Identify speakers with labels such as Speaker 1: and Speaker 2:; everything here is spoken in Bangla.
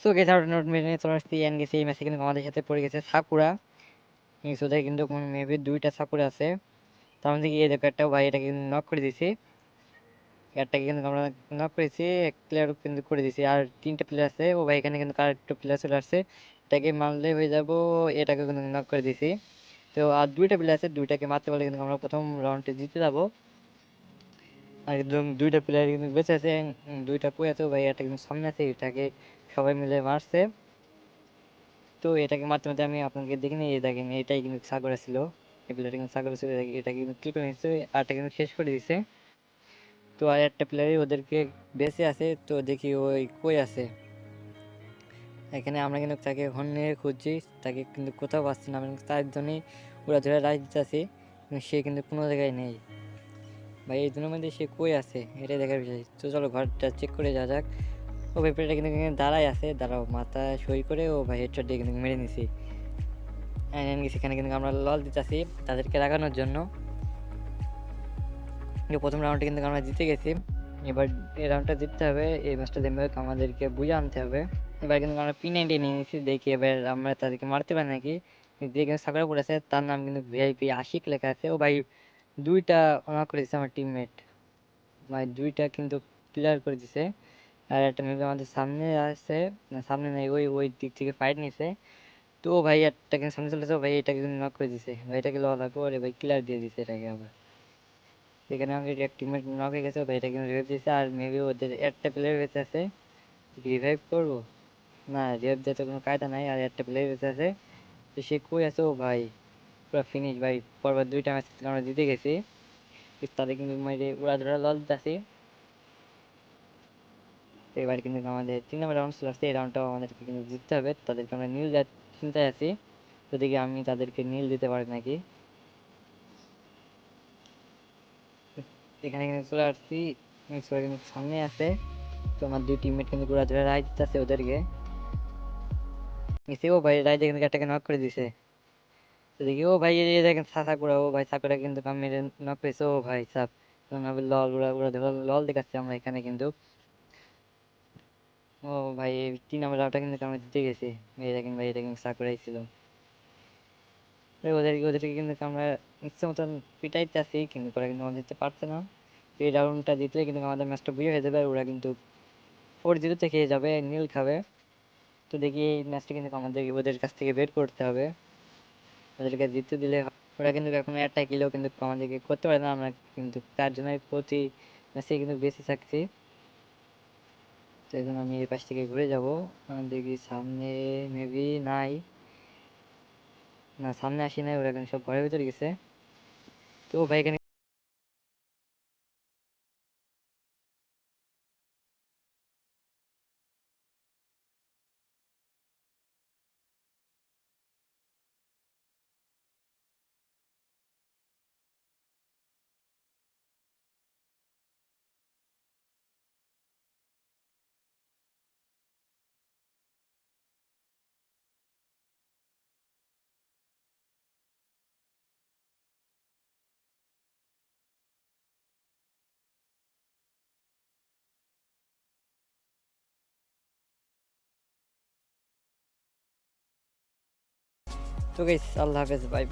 Speaker 1: সো গেছে আউট নোট মেরে চলে আসছি এন গেছে এই ম্যাচে কিন্তু আমাদের সাথে পড়ে গেছে, সাকুরা। ওদের কিন্তু মেবি দুইটা সাকুরা আছে। তার মধ্যে গিয়ে দেখো একটা ভাই, এটাকে নক করে দিয়েছি। একটাকে কিন্তু আমরা নক করেছি, এক প্লেয়ার কিন্তু করে দিয়েছি। আর তিনটা প্লেয়ার আছে, ও ভাই এখানে কিন্তু আরেকটা প্লেয়ার চলে আসছে। এটাকে মারলে হয়ে যাব, এটাকে কিন্তু নক করে দিয়েছি। তো আর দুইটা প্লেয়ার আছে, দুইটাকে মারতে পারলে কিন্তু আমরা প্রথম রাউন্ডে জিতে যাব। আর একদম দুইটা প্লেয়ার কিন্তু বেঁচে আছে দুইটা আছে ভাই এটা কিন্তু সামনে আছে, এটাকে সবাই মিলে মারছে। তো এটাকে মারতে মারতে আমি আপনাকে দেখিনি এই দেখেন, এটাই কিন্তু সাগর ছিল। এই প্লেয়ারটা কিন্তু সাগর ছিল এটা কিন্তু করে নিচ্ছে, আর এটা কিন্তু শেষ করে দিছে তো আর একটা প্লেয়ারই ওদেরকে বেঁচে আছে, তো দেখি ওই কই আছে। এখানে আমরা কিন্তু তাকে নিয়ে খুঁজছি, তাকে কিন্তু কোথাও পাচ্ছি না, আমরা তার জন্যই ওরা ধরে রাজ দিতেছি সে কিন্তু কোনো জায়গায় নেই। ভাই, এই দুটোর মধ্যে সে কই আছে? এটাই দেখার বিষয়। তো চলো, ঘরটা চেক করে যাওয়া যাক। ও ভাই কিন্তু দাঁড়ায় আছে। দাঁড়াও, মাথা সই করে ও ভাই হেডশট দিয়ে কিন্তু মেরে নিছি। এখানে কিন্তু আমরা লল দিতেছি তাদেরকে লাগানোর জন্য। প্রথম রাউন্ডে কিন্তু আমরা জিতে গেছি। এবার এই রাউন্ডটা জিততে হবে, এই ম্যাচটা দেখবে আমাদেরকে বুঝে আনতে হবে। এবার কিন্তু আমরা পি নাইনটি নিয়ে নিয়েছি দেখি এবার আমরা তাদেরকে মারতে পারি নাকি। যে কিন্তু সাগরে পড়েছে তার নাম কিন্তু ভিআইপি আশিক লেখা আছে। ও ভাই দুইটা অনার করে দিচ্ছে আমার টিমমেট ভাই দুইটা কিন্তু ক্লিয়ার করে দিছে। আর একটা মেয়ে আমাদের সামনে আসছে না, সামনে নেই, ওই ওই দিক থেকে ফাইট নিছে। তো ভাই, একটা কিন্তু সামনে চলেছে ভাই, এটাকে কিন্তু নক করে দিছে। ভাই, এটাকে লওয়া করে ভাই ক্লিয়ার দিয়ে দিছে এটাকে আবার। এখানে আমাকে এক টিমমেট নক হয়ে গেছে, ভাই এটা কিন্তু রিভাইভ দিয়েছে আর মেবি ওদের একটা প্লেয়ার বেঁচে আছে। রিভাইভ করব? না রিভাইভ দিতে কোনো কায়দা নাই, আর একটা প্লেয়ার বেঁচে আছে। তো সে কই আছে, ও ভাই? পুরো ফিনিশ ভাই। পরবার দুইটা ম্যাচ আমরা জিতে গেছি। তাদের কিন্তু মেরে উড়া ধরা দিতেছি। তো এবার কিন্তু আমাদের তিন নম্বর রাউন্ড চলে আসছে। এই রাউন্ডটাও আমাদেরকে কিন্তু জিততে হবে। তাদেরকে আমরা নীল চিন্তায় আছি। দেখি আমি তাদেরকে নীল দিতে পারি নাকি। এখানে কিন্তু চলে আসছি। কিন্তু সামনে আছে। তো আমার দুই টিমমেট কিন্তু পুরো ধরে রায় দিতেছে ওদেরকে। নিচে ও ভাই রায় কিন্তু একটাকে নক করে দিছে। দেখি ও ভাই, এই দেখেন সাকুরা ও ভাই, সাকুরা কিন্তু কাম মেরে নক করেছে ও ভাই, সাপ। লল উড়া উড়া ধরে লল দেখাচ্ছে আমরা এখানে কিন্তু। ও ভাই, এই তিন নম্বর রাউন্ডটা কিন্তু আমরা জিতে গেছি। এই দেখেন ভাই এটা কিন্তু সাকুরাই ছিল। ওদেরকে ওদেরকে কিন্তু আমরা ইচ্ছে মতন পিটাইতেছি কিন্তু ওরা কিন্তু জিততে পারছে না। এই রাউন্ডটা জিতলে কিন্তু আমাদের ম্যাচটা বুঝে হয়ে যাবে ওরা কিন্তু ফোর জিরোতে খেয়ে যাবে, নীল খাবে। তো দেখি এই ম্যাচটা কিন্তু আমাদের, ওদের কাছ থেকে বের করতে হবে। ওদেরকে জিততে দিলে ওরা কিন্তু এরকম একটা কিলো কিন্তু আমাদেরকে করতে পারে না। আমরা কিন্তু তার জন্য প্রতি ম্যাচে কিন্তু বেঁচে থাকছি। তো এখন আমি এই পাশ থেকে ঘুরে যাব। দেখি সামনে মেবি নাই। না, সামনে আসি নাই, ওরা কিন্তু সব ঘরের ভিতরে গেছে। তো ভাই, এখানে তো গাইস আল্লাহ হাফেজ বাই বাই